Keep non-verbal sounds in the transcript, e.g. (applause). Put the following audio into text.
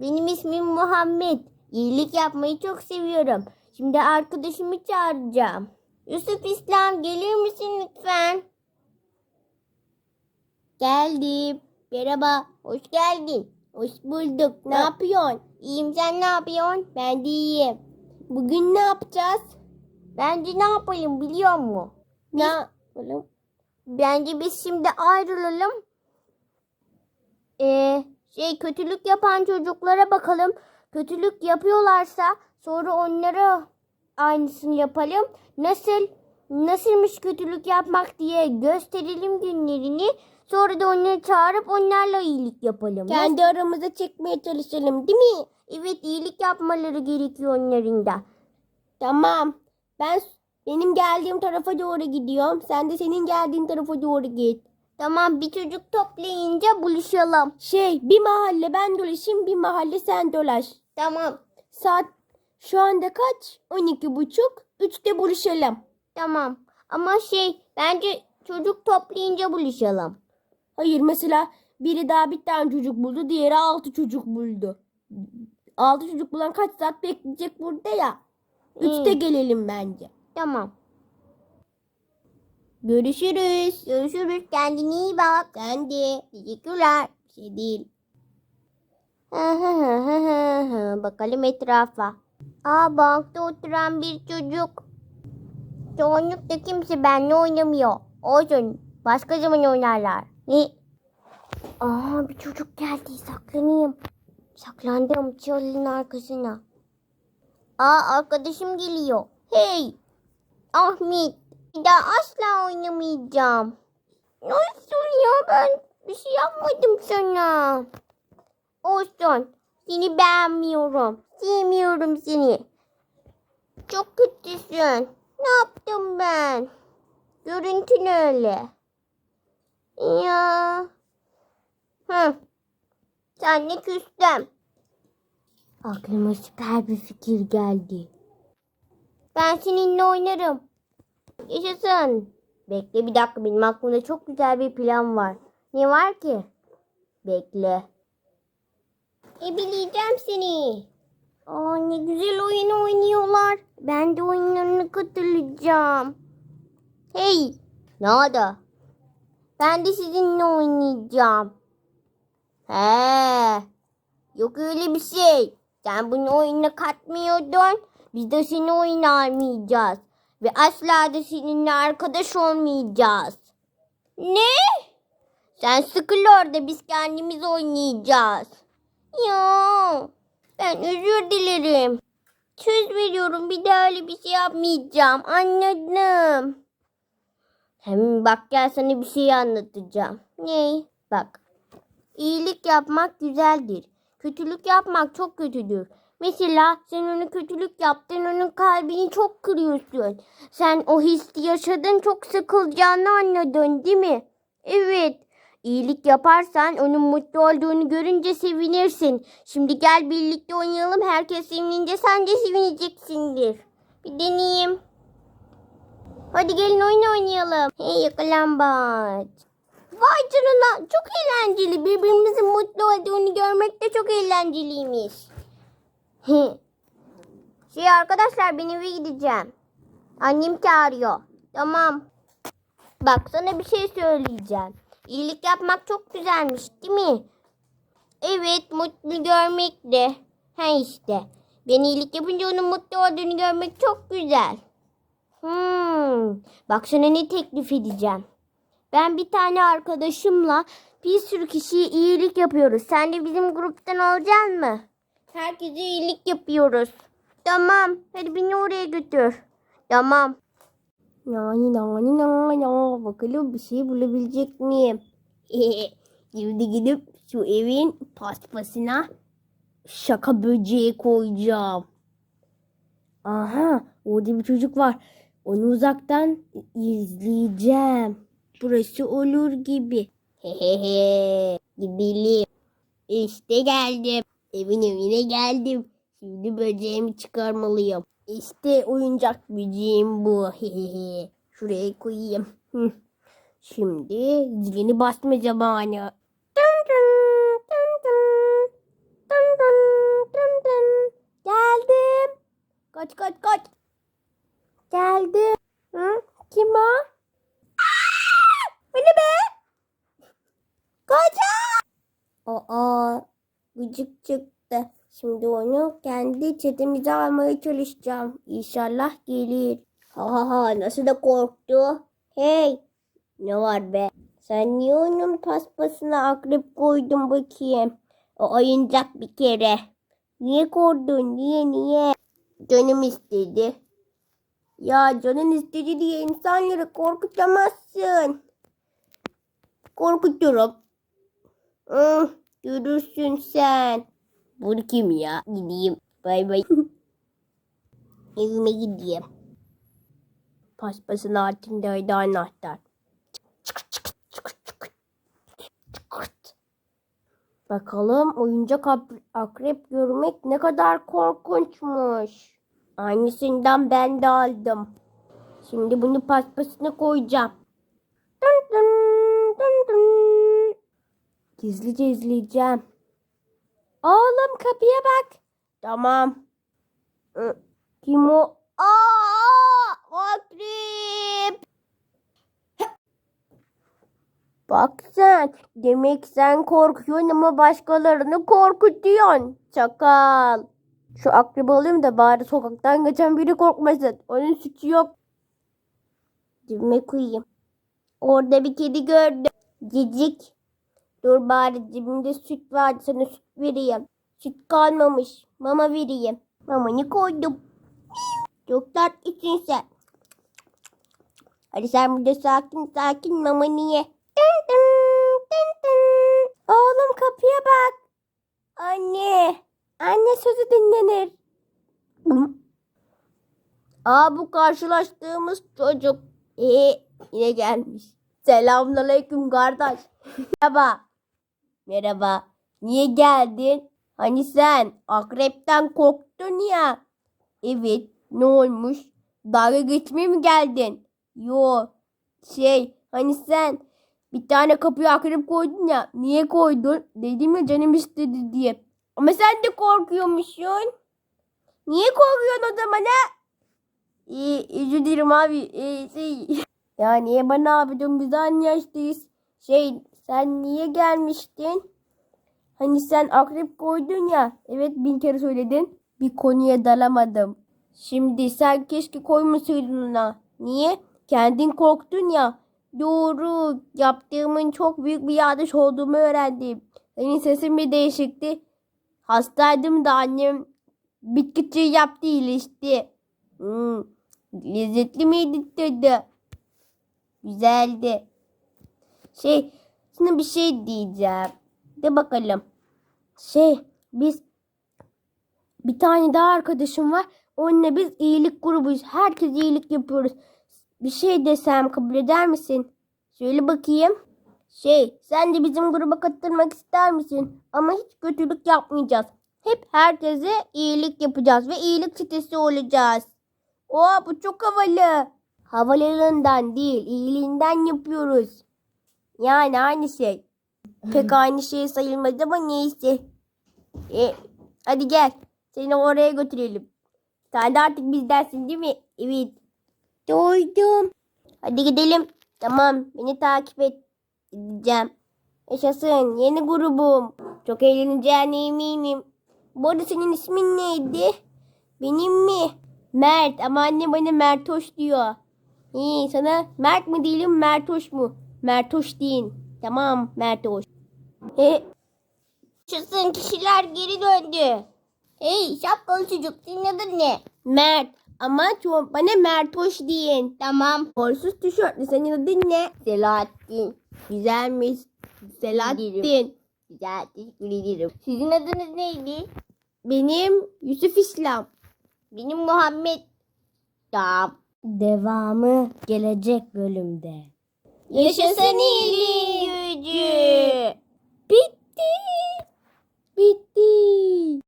Benim ismim Muhammed. İyilik yapmayı çok seviyorum. Şimdi arkadaşımı çağıracağım. Yusuf İslam gelir misin lütfen? Geldim. Merhaba. Hoş geldin. Hoş bulduk. Ne yapıyorsun? İyiyim sen ne yapıyorsun? Ben de iyiyim. Bugün ne yapacağız? Bence ne yapalım biliyor musun? Ne yapalım? Bence biz şimdi ayrılalım. Ee, şey kötülük yapan çocuklara bakalım. Kötülük yapıyorlarsa sonra onlara aynısını yapalım. Nasıl nasılmış kötülük yapmak diye gösterelim günlerini. Sonra da onları çağırıp onlarla iyilik yapalım. Kendi aramızda çekmeye çalışalım değil mi? Evet iyilik yapmaları gerekiyor onların da. Tamam. Ben benim geldiğim tarafa doğru gidiyorum. Sen de senin geldiğin tarafa doğru git. Tamam bir çocuk toplayınca buluşalım. Şey bir mahalle ben dolaşayım bir mahalle sen dolaş. Tamam Saat şu anda kaç? 12 buçuk. 3'te buluşalım. tamam. Ama şey bence çocuk toplayınca buluşalım. Hayır mesela biri daha bir tane çocuk buldu. Diğeri 6 çocuk buldu. 6 çocuk bulan kaç saat bekleyecek burada ya. 3'te Hmm. gelelim bence. Tamam. Görüşürüz. Görüşürüz. Kendine iyi bak. Sen de. Teşekkürler. Bir şey değil. Bakalım etrafa. Aa bankta oturan bir çocuk. Çoğunlukla kimse benimle oynamıyor. Olsun. Başka zaman oynarlar. Ne? Aa bir çocuk geldi. Saklanayım. Saklandım çalının arkasına. Aa arkadaşım geliyor. Hey. Ahmet. Bir daha asla oynamayacağım. Nasıl ya ben bir şey yapmadım sana. Olsun. Seni beğenmiyorum. Sevmiyorum seni. Çok kötüsün. Ne yaptım ben? Görüntün öyle. Ya. Hı. Senle küstüm. Aklıma süper bir fikir geldi. Ben seninle oynarım. Yaşasın. Bekle bir dakika benim aklımda çok güzel bir plan var. Ne var ki? Bekle. Ebileyeceğim seni. Aa ne güzel oyun oynuyorlar. Ben de oyunlarına katılacağım. Hey. Ne oldu? Ben de sizinle oynayacağım. He. Yok öyle bir şey. Sen bunu oyuna katmıyordun. Biz de seni oynaymayacağız. Ve asla da seninle arkadaş olmayacağız. Ne? Sen sıkıl orada biz kendimiz oynayacağız. Ya ben özür dilerim. Söz veriyorum bir daha öyle bir şey yapmayacağım. Anladım. Hem bak gel sana bir şey anlatacağım. Ne? Bak. İyilik yapmak güzeldir. Kötülük yapmak çok kötüdür. Mesela sen ona kötülük yaptın, onun kalbini çok kırıyorsun. Sen o hissi yaşadın, çok sıkılacağını anladın değil mi? Evet. İyilik yaparsan onun mutlu olduğunu görünce sevinirsin. Şimdi gel birlikte oynayalım. Herkes sevinince sen de sevineceksindir. Bir deneyeyim. Hadi gelin oyun oynayalım. Hey yakalambaç. Vay canına çok eğlenceli. Birbirimizin mutlu olduğunu görmek de çok eğlenceliymiş. (laughs) şey arkadaşlar ben eve gideceğim. Annem çağırıyor. Tamam. Bak sana bir şey söyleyeceğim. İyilik yapmak çok güzelmiş değil mi? Evet mutlu görmek de. He işte. Ben iyilik yapınca onun mutlu olduğunu görmek çok güzel. Hmm. Bak sana ne teklif edeceğim. Ben bir tane arkadaşımla bir sürü kişiye iyilik yapıyoruz. Sen de bizim gruptan olacaksın mı? Herkese iyilik yapıyoruz. Tamam. Hadi beni oraya götür. Tamam. Nani nani nani bakalım bir şey bulabilecek miyim? (laughs) Şimdi gidip şu evin paspasına şaka böceği koyacağım. Aha orada bir çocuk var. Onu uzaktan izleyeceğim. Burası olur gibi. Hehehe (laughs) gidelim. İşte geldim. Evin evine geldim. Şimdi böceğimi çıkarmalıyım. İşte oyuncak böceğim bu. Şuraya koyayım. Şimdi zilini basma zamanı. Dın dın Geldim. Kaç kaç kaç. Geldim. Hı? Kim o? Beni be. Gıcık çıktı. Şimdi onu kendi çetemize almaya çalışacağım. İnşallah gelir. Ha ha ha nasıl da korktu. Hey ne var be? Sen niye onun paspasına akrep koydun bakayım? O oyuncak bir kere. Niye koydun? Niye niye? Canım istedi. Ya canın istedi diye insanları korkutamazsın. Korkuturum. Hı, görürsün sen. Bu kim ya? Gideyim. Bay bay. (laughs) Evime gideyim. Paspasın altındaydı anahtar. Bakalım oyuncak akrep görmek ne kadar korkunçmuş. Aynısından ben de aldım. Şimdi bunu paspasına koyacağım. Gizlice izleyeceğim. Oğlum kapıya bak. Tamam. Kim o? Aa, akrep. Bak sen. Demek sen korkuyorsun ama başkalarını korkutuyorsun. Çakal. Şu akrebi alayım da bari sokaktan geçen biri korkmasın. Onun suçu yok. Cebime koyayım. Orada bir kedi gördüm. Cicik. Dur bari cebimde süt vardı sana süt vereyim. Süt kalmamış. Mama vereyim. Mamanı koydum. Çok tatlısın sen. Hadi sen burada sakin sakin mamanı ye. Dın dın, dın dın. Oğlum kapıya bak. Anne. Anne sözü dinlenir. Aa bu karşılaştığımız çocuk. Ee, yine gelmiş. Selamünaleyküm kardeş. (laughs) Merhaba. Merhaba. Niye geldin? Hani sen akrepten korktun ya. Evet. Ne olmuş? Dalga geçmeye mi geldin? Yo. Şey hani sen bir tane kapıya akrep koydun ya. Niye koydun? Dedim ya canım istedi diye. Ama sen de korkuyormuşsun. Niye korkuyorsun o zaman ha? İyi, özür dilerim abi. Ee, şey, (laughs) ya niye bana abi diyorsun biz aynı yaştayız. Şey sen niye gelmiştin? Hani sen akrep koydun ya. Evet bin kere söyledin. Bir konuya dalamadım. Şimdi sen keşke koymasaydın ona. Niye? Kendin korktun ya. Doğru. Yaptığımın çok büyük bir yanlış olduğumu öğrendim. Senin sesin bir değişikti. Hastaydım da annem bitki yaptı iyileşti. Hmm. Lezzetli miydi tadı? Güzeldi. Şey, sana bir şey diyeceğim. De bakalım. Şey, biz bir tane daha arkadaşım var. Onunla biz iyilik grubuyuz. Herkes iyilik yapıyoruz. Bir şey desem kabul eder misin? Söyle bakayım. Şey, sen de bizim gruba katılmak ister misin? Ama hiç kötülük yapmayacağız. Hep herkese iyilik yapacağız ve iyilik çetesi olacağız. Oo bu çok havalı. Havalılığından değil, iyiliğinden yapıyoruz. Yani aynı şey. Pek aynı şey sayılmaz ama neyse. E, hadi gel. Seni oraya götürelim. Sen de artık bizdensin değil mi? Evet. Doydum. Hadi gidelim. Tamam. Beni takip et. Gideceğim. Yaşasın. Yeni grubum. Çok eğleneceğine eminim. Bu arada senin ismin neydi? Benim mi? Mert. Ama anne bana Mertoş diyor. İyi sana Mert mi diyelim Mertoş mu? Mertoş deyin. Tamam Mertoş. E, Yaşasın kişiler geri döndü. Hey şapkalı çocuk senin adın ne? Mert. Ama çok, bana Mertoş deyin. Tamam. Korsuz tişörtlü senin adın ne? Selahattin. Güzelmiş. Selahattin. Güzel teşekkür ederim. Sizin adınız neydi? Benim Yusuf İslam. Benim Muhammed. Tamam. Devamı gelecek bölümde. Yaşasın iyiliğin gücü. Bitti. Bitti.